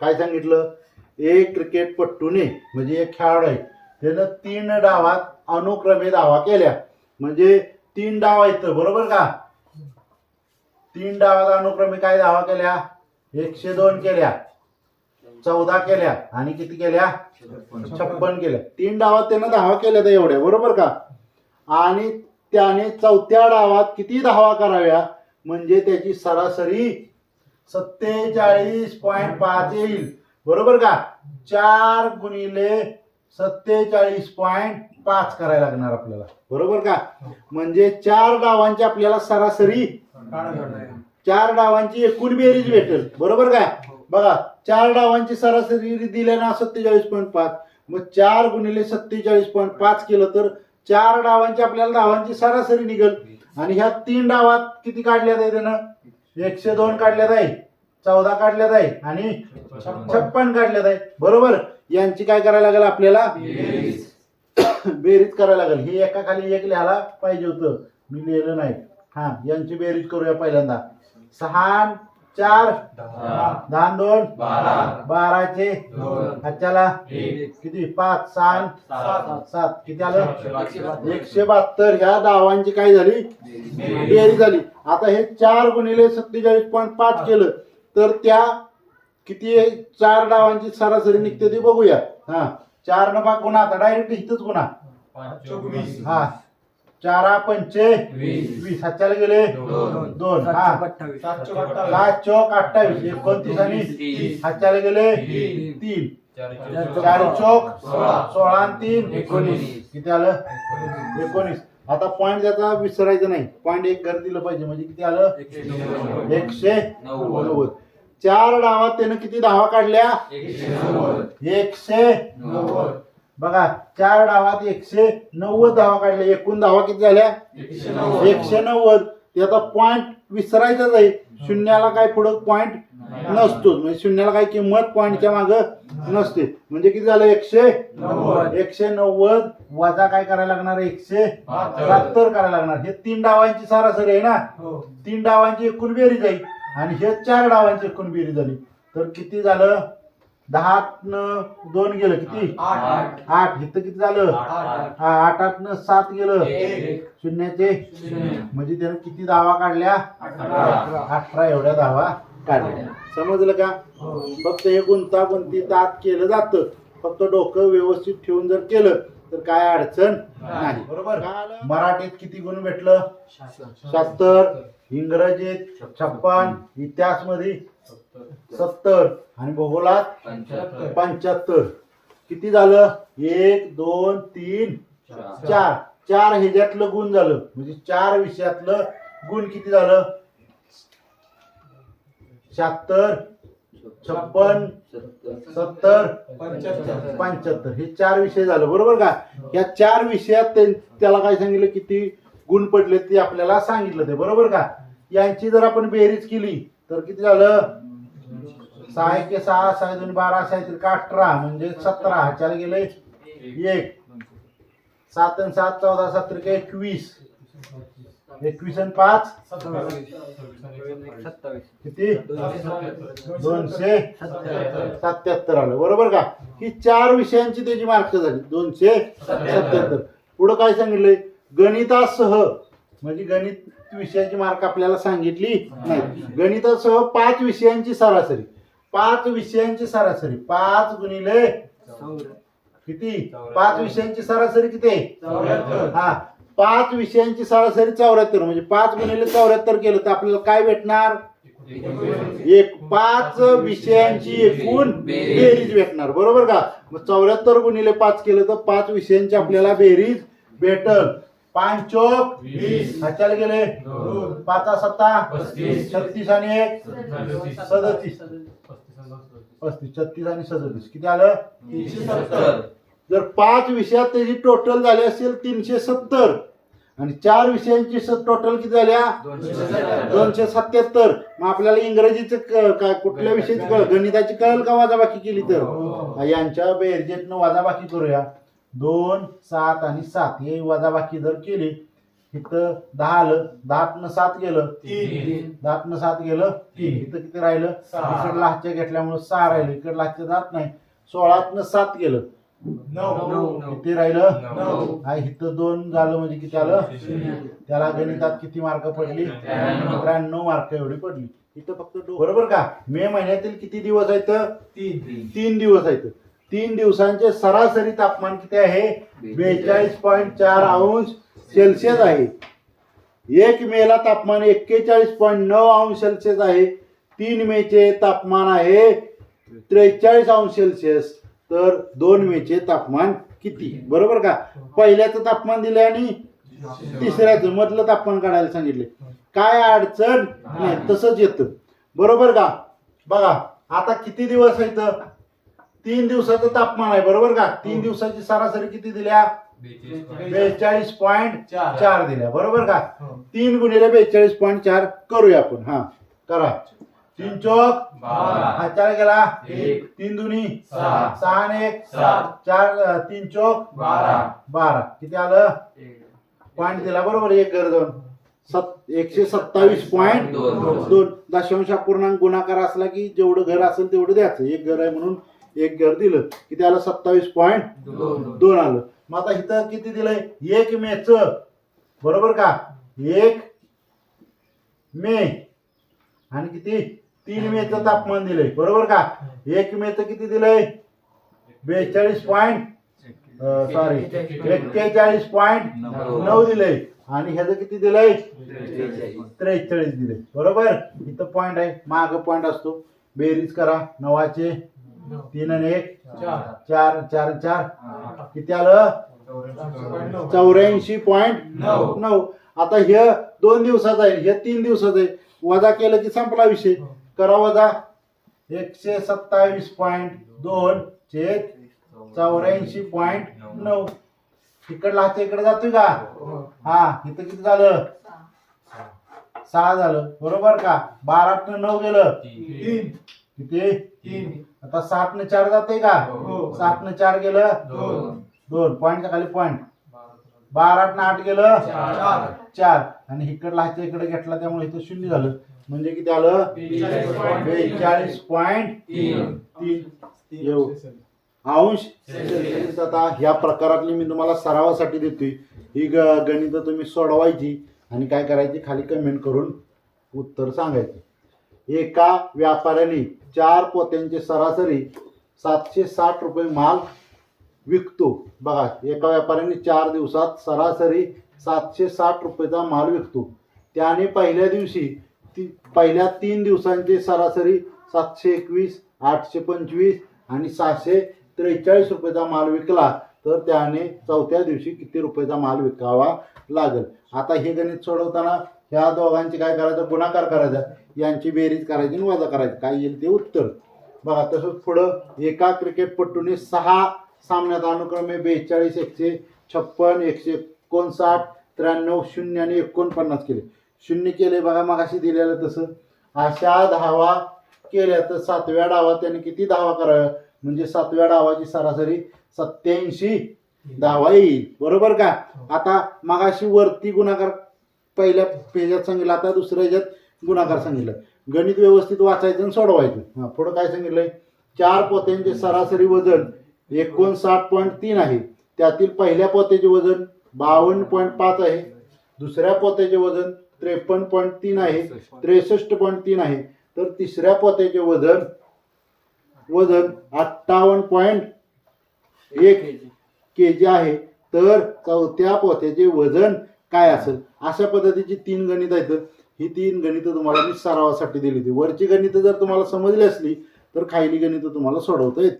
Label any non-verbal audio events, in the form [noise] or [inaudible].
काय सांगितलं? एक क्रिकेटपट्टूने म्हणजे एक खेळाडू आहे. त्यानं तीन डावात अनुक्रमे धावा केल्या. म्हणजे तीन डाव आहेत बरोबर का? तीन डावात अनुक्रमे काय धावा केल्या? एकशे दोन केल्या. चौदा केल्या. आणि किती केल्या? छप्पन केल्या. तीन डावात त्यानं धावा केल्या तर एवढ्या बरोबर का? आणि त्याने चौथ्या डावात किती धावा कराव्या? म्हणजे त्याची सरासरी सत्तेचाळीस पॉईंट पाच येईल. बरोबर का? चार गुणिले सत्तेचाळीस पॉईंट पाच करायला लागणार आपल्याला. बरोबर का? म्हणजे चार डावांची आपल्याला सरासरी चार डावांची एकूण बेरीज भेटेल. बरोबर काय बघा चार डावांची सरासरी दिल्यानं सत्तेचाळीस पॉईंट पाच. मग चार गुणिले सत्तेचाळीस पॉईंट पाच केलं तर चार डावांची आपल्याला धावांची सरासरी निघल. आणि ह्या तीन डावात किती काढल्यात आहे त्यानं? एकशे दोन काढल्यात आहे चौदा काढल्यात आहे आणि छप्पन काढल्यात आहे. बरोबर? यांची काय करायला लागेल आपल्याला? [coughs] बेरीज करायला लागेल. हे एका खाली एक लिहायला पाहिजे होतं. मी लिहिलं नाही. हा यांची बेरीज करूया पहिल्यांदा. सहा चार. दहा. न दोन बाराचे. आजच्याला किती? पाच. सहा. न सात. किती आलं? एकशे बहात्तर. ह्या डावांची काय झाली? बेरीज. झाली. आता हे चार गुणिले सत्तेचाळीस पॉईंट पाच केलं. तर त्या किती? चार डावांची सरासरी निघते ती बघूया. हा. चार नफा गुणा आता डायरेक्ट इथंच गुणा हा. चारा पंचे. वीस. हातच्याला गेले? दोन. हा. सात चौक अठ्ठावीस. एकोणतीस आणि हातच्याला गेले? तीन. चार चौक. सोळा. आणि तीन. एकोणीस. किती आलं? एकोणीस. आता पॉईंट त्याचा विसरायचं नाही. पॉईंट एक घर दिलं पाहिजे. म्हणजे किती आलं? एकशे नव्वद. चार डावात त्यानं किती धावा काढल्या? एकशे बघा चार डावात एकशे नव्वद धावा काढल्या. एकूण धावा किती झाल्या? एकशे नव्वद. ते आता पॉईंट विसरायचंच आहे. शून्याला काय पुढं पॉईंट नसतो म्हणजे शून्याला काय किंमत पॉईंटच्या माग नसते. म्हणजे किती झालं? एकशे एकशे नव्वद वजा काय करायला लागणार? एकशे बहात्तर. करायला लागणार. हे तीन डावांची सरासरी आहे ना? तीन डावांची एकूण बेरीज आहे. आणि हे चार डावांची एकूण बेरीज झाली. तर किती झालं? दहा दोन गेलं किती? आठ. इथं किती झालं? हा आठ. आठ. न सात गेलं. शून्याचे? म्हणजे त्यानं किती धावा काढल्या? अठरा. एवढ्या धावा काढल्या. समजलं का? फक्त हे गुंतागुंती दात केलं जातं. फक्त डोकं व्यवस्थित ठेवून जर केलं तर काय अडचण नाही. बरोबर. मराठीत किती गुण भेटलं? सत्तर इंग्रजीत छप्पन इतिहासमध्ये सत्तर. आणि भूगोलात पंच्याहत्तर. किती झालं? एक दोन तीन चार. चार. ह्याच्यातलं गुण झालं. म्हणजे चार विषयातलं गुण किती झालं? शहात्तर छप्पन सत्तर पंच्याहत्तर. हे चार विषय झालं. बरोबर का? या चार विषयात त्याला काय सांगितलं? किती गुण पडले ते आपल्याला सांगितलं ते. बरोबर का? यांची जर आपण बेरीज केली तर किती झालं? सहा एक सहा सहा दोन बारा सहा त्रिक अठरा म्हणजे सतरा. ह्याच्याला गेले एक. सात आणि सात चौदा सात त्रिक एकवीस. एकवीस आणि पाच. किती? दोनशे. सत्याहत्तर आलं. बरोबर का? ही चार विषयांची त्याची मार्क झाली. दोनशे सत्याहत्तर. पुढं काय सांगितलंय? गणितासह. म्हणजे गणित विषयाची मार्क आपल्याला सांगितली नाही. गणितासह पाच विषयांची सरासरी. पाच विषयांची सरासरी. पाच गुणिले किती? पाच विषयांची सरासरी किती? हा. पाच विषयांची सरासरी चौऱ्याहत्तर. म्हणजे पाच गुणिले चौऱ्याहत्तर केलं तर आपल्याला काय भेटणार? एक पाच विषयांची एकूण बेरीज भेटणार. बरोबर का? मग चौऱ्याहत्तर गुणिले पाच केलं तर पाच विषयांची आपल्याला बेरीज भेटल. पाच चौक वीस. हाताला गेले? पाचा सत्ता. छत्तीस आणि एक. सदतीस. पस्तीस छत्तीस आणि सदतीस. किती आलं? तीनशे सत्तर. जर पाच विषयात त्याची टोटल झाली असेल तीनशे सत्तर. आणि चार विषयांची टोटल किती झाल्या? दोनशे सत्याहत्तर. मग आपल्याला इंग्रजीचं क- काय कुठल्या विषयाची कळ गणिताची कळल का वाजाबाकी केली तर? यांच्या बेरजेतनं वाजाबाकी करूया. दोन सात आणि सात. हे वजाबाकी जर केली इथं दहा आलं दहातनं सात गेलं तीन. दहातनं सात गेलं तीन. इथं किती राहिलं. इकडं लाचच्या घेतल्यामुळे सहा राहिलं. इकडं लाचच्या जात नाही. सोळातनं सात गेलं. किती राहिलं? हा इथं दोन झालं म्हणजे किती आलं? त्याला गणितात किती मार्क पडली? त्र्याण्णव. मार्क एवढी पडली. इथं फक्त बरोबर का? मे महिन्यातील किती दिवस आहेत? तीन. तीन दिवस आहेत. तीन दिवसांचे सरासरी तापमान किती आहे? बेचाळीस पॉईंट चार अंश सेल्सिअस आहे. एक मेला तापमान एक्केचाळीस पॉईंट नऊ अंश सेल्सिअस आहे. तीन मेचे तापमान आहे त्रेचाळीस अंश सेल्सिअस. तर दोन मेचे तापमान किती? बरोबर का? पहिल्याचं तापमान दिलं आणि तिसऱ्याचं मधलं तापमान काढायला सांगितले काय अडचण? नाही तसंच येतं. बरोबर का? बघा आता किती दिवस आहेत तीन दिवसाचं तापमान आहे बरोबर का तीन दिवसाची सरासरी किती दिल्या बेचाळीस पॉईंट चार. दिल्या बरोबर का हो. तीन गुणिले बेचाळीस पॉईंट चार करूया आपण हा करा तीन चौक बारा. हा चार गेला. तीन दुनी सहा. एक. चार तीन चौक बारा. बारा किती आलं पॉईंट दिला बरोबर एक घर दोन सत एकशे सत्तावीस पॉईंट दोन. दोन दशांश अपूर्णांक गुणाकार असला की जेवढं घर असेल तेवढं द्यायचं एक घर आहे म्हणून एक घर दिलं किती आलं सत्तावीस पॉईंट दोन. आलं. मग आता इथं किती दिलंय? एक मेच बरोबर का? एक मे. आणि किती? तीन मेच तापमान दिलंय. बरोबर का? एक मेच किती दिलंय? बेचाळीस पॉईंट सॉरी एक्केचाळीस पॉईंट नऊ दिलंय. आणि ह्याचं किती दिलंय? त्रेचाळीस दिले बरोबर? इथं पॉईंट आहे. माग पॉईंट असतो. बेरीज करा. नवाचे तीन आणि एक. चार. चार चार चार. किती आलं? चौऱ्याऐंशी पॉईंट नऊ. नऊ. आता हे दोन दिवसाचं आहे हे तीन दिवसाचं आहे. वजा केलं की संपला विषय. करा वजा. एकशे सत्तावीस पॉईंट दोन छेद चौऱ्याऐंशी पॉईंट नऊ. इकडला हात इकडे जातोय का? हा. इथं किती झालं? सहा. झालं. बरोबर का? बारा नऊ गेलं. तीन. किती? तीन. आता सात न चार जाते का? हो. सात न चार गेलं? दोन. पॉईंटच्या खाली पॉईंट बारा. न आठ गेलं? चार. चार. आणि इकडला हात इकडे घेतला त्यामुळे इथं शून्य झालं. म्हणजे किती आलं? बेचाळीस पॉईंट तीन. अंश. आता ह्या प्रकारातली मी तुम्हाला सरावासाठी देतोय. ही गणितं तुम्ही सोडवायची आणि काय करायची खाली कमेंट करून उत्तर सांगायचे. एका व्यापाऱ्याने चार पोत्यांचे सरासरी सातशे साठ रुपये माल विकतो. बघा एका व्यापाऱ्याने चार दिवसात सरासरी सातशे साठ रुपयेचा माल विकतो. त्याने पहिल्या दिवशी ती पहिल्या तीन दिवसांचे सरासरी सातशे एकवीस आठशे पंचवीस आणि सहाशे त्रेचाळीस रुपयेचा माल विकला. तर त्याने चौथ्या दिवशी किती रुपयाचा माल विकावा लागेल? आता हे गणित सोडवताना ह्या दोघांची काय करायचं? गुणाकार करायचा. यांची बेरीज करायची आणि वजा करायची. काय येईल ते उत्तर. बघा तसंच पुढं एका क्रिकेटपटूने सहा सामन्यात अनुक्रमे बेचाळीस एकशे छप्पन एकशे एकोणसाठ त्र्याण्णव शून्य आणि एकोणपन्नास केले. शून्य केले बघा मगाशी दिलेलं तसं. अशा धावा केल्या तर सातव्या डावात त्याने किती धावा कराव्या? म्हणजे सातव्या डावाची सरासरी सत्याऐंशी धावा येईल. बरोबर का? आता मगाशी वरती गुणाकार पहिल्या पेजात सांगितलं आता दुसऱ्या ह्याच्यात गुणाकार सांगितलं. गणित व्यवस्थित वाचायचं आणि सोडवायचं. हा पुढं काय सांगितलंय? चार पोत्यांचे सरासरी वजन एकोणसाठ पॉईंट तीन आहे. त्यातील पहिल्या पोत्याचे वजन बावन्न पॉईंट पाच आहे. दुसऱ्या पोत्याचे वजन त्रेपन्न पॉईंट तीन आहे. त्रेसष्ट पॉईंट तीन आहे. तर तिसऱ्या पोत्याचे वजन वजन अठ्ठावन्न पॉईंट एक के जी आहे तर चौथ्या पोत्याचे वजन काय असेल? अशा पद्धतीची तीन गणित आहेत. ही तीन गणितं तुम्हाला मी सरावासाठी दिली होती. वरची गणितं जर तुम्हाला समजली असली तर खायली गणितं तुम्हाला सोडवता येतील